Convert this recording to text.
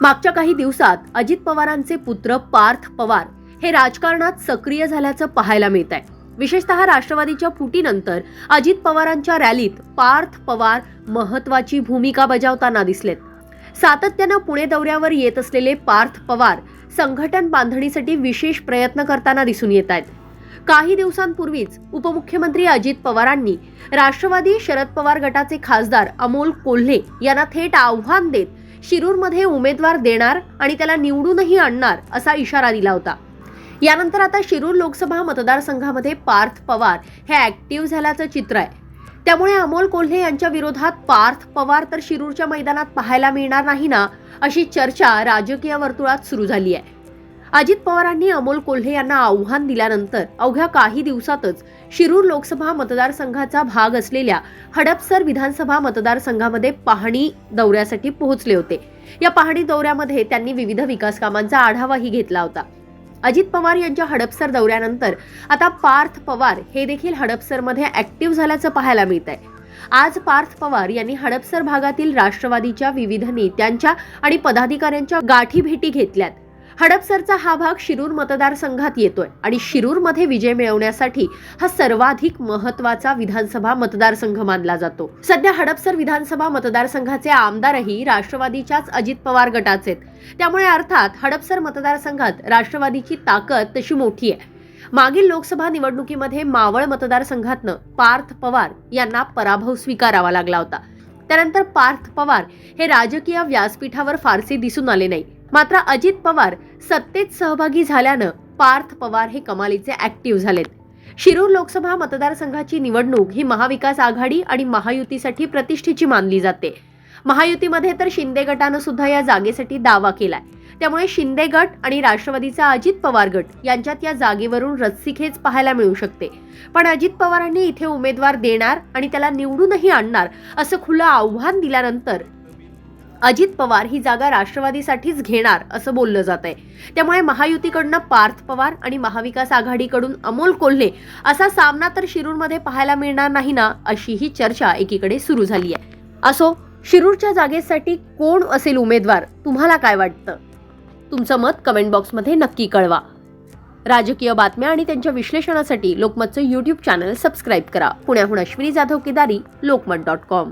मागच्या काही दिवसात अजित पवारांचे पुत्र पार्थ पवार हे राजकारणात सक्रिय झाल्याचं पाहायला मिळत आहे. विशेषतः राष्ट्रवादीच्या फुटीनंतर अजित पवारांच्या रॅलीत पार्थ पवार महत्वाची भूमिका बजावताना दिसलेत. सातत्यानं पुणे दौऱ्यावर येत असलेले पार्थ पवार संघटन बांधणीसाठी विशेष प्रयत्न करताना दिसून येत आहेत. काही दिवसांपूर्वीच उपमुख्यमंत्री अजित पवारांनी राष्ट्रवादी शरद पवार गटाचे खासदार अमोल कोल्हे यांना थेट आव्हान देत शिरूरमध्ये उमेदवार देणार आणि त्याला निवडूनही आणणार असा इशारा दिला होता. यानंतर आता शिरूर लोकसभा मतदारसंघामध्ये पार्थ पवार हे ऍक्टिव्ह झाल्याचं चित्र आहे. त्यामुळे अमोल कोल्हे यांच्या विरोधात पार्थ पवार तर शिरूरच्या मैदानात पाहायला मिळणार नाही ना अशी चर्चा राजकीय वर्तुळात सुरू झाली आहे. अजित पवारांनी अमोल कोल्हे यांना आव्हान दिल्यानंतर अवघ्या काही दिवसातच शिरूर लोकसभा मतदारसंघाचा भाग असलेल्या हडपसर विधानसभा मतदारसंघामध्ये पाहणी दौऱ्यासाठी पोहोचले होते. या पाहणी दौऱ्यामध्ये त्यांनी विविध विकास कामांचा आढावाही घेतला होता. अजित पवार यांच्या हडपसर दौऱ्यानंतर आता पार्थ पवार हे देखील हडपसरमध्ये ऍक्टिव्ह झाल्याचं पाहायला मिळत आहे आज पार्थ पवार यांनी हडपसर भागातील राष्ट्रवादीच्या विविध नेत्यांच्या आणि पदाधिकाऱ्यांच्या गाठी भेटी घेतल्यात. हडपसरचा हा भाग शिरूर मतदारसंघात येतोय आणि शिरूरमध्ये विजय मिळवण्यासाठी हा सर्वाधिक महत्त्वाचा विधानसभा मतदारसंघ मानला जातो. सध्या हडपसर विधानसभा मतदारसंघाचे आमदारही राष्ट्रवादीच्याच अजित पवार गटाचे आहेत. त्यामुळे अर्थात हडपसर मतदारसंघात राष्ट्रवादीची ताकद तशी मोठी आहे. मागील लोकसभा निवडणुकीमध्ये मावळ मतदारसंघातनं पार्थ पवार यांना पराभव स्वीकारावा लागला होता. त्यानंतर पार्थ पवार हे राजकीय व्यासपीठावर फारसे दिसून आले नाही. मात्र अजित पवार सत्तेत सहभागी झाल्यानं पार्थ पवार हे कमालीचे ऍक्टिव्ह झालेत. शिरूर लोकसभा मतदारसंघाची निवडणूक ही महाविकास आघाडी आणि महायुतीसाठी प्रतिष्ठेची मानली जाते. महायुतीमध्ये तर शिंदे गटानं सुद्धा या जागेसाठी दावा केलाय. त्यामुळे शिंदे गट आणि राष्ट्रवादीचा अजित पवार गट यांच्यात या जागेवरून रस्सीखेच पाहायला मिळू शकते. पण अजित पवारांनी इथे उमेदवार देणार आणि त्याला निवडूनही आणणार असं खुलं आव्हान दिल्यानंतर अजित पवार ही जागा राष्ट्रवादीसाठीच घेणार असं बोललं जात आहे त्यामुळे महायुतीकडनं पार्थ पवार आणि महाविकास आघाडीकडून अमोल कोल्हे असा सामना तर शिरूरमध्ये पाहायला मिळणार नाही ना अशी ही चर्चा एकीकडे सुरू झाली आहे असो शिरूरच्या जागेसाठी कोण असेल उमेदवार? तुम्हाला काय वाटतं? तुमचं मत कमेंट बॉक्समध्ये नक्की कळवा. राजकीय बातम्या आणि त्यांच्या विश्लेषणासाठी लोकमतचं यूट्यूब चॅनल सबस्क्राईब करा. पुण्याहून अश्विनी जाधव केदारी लोकमत डॉट कॉम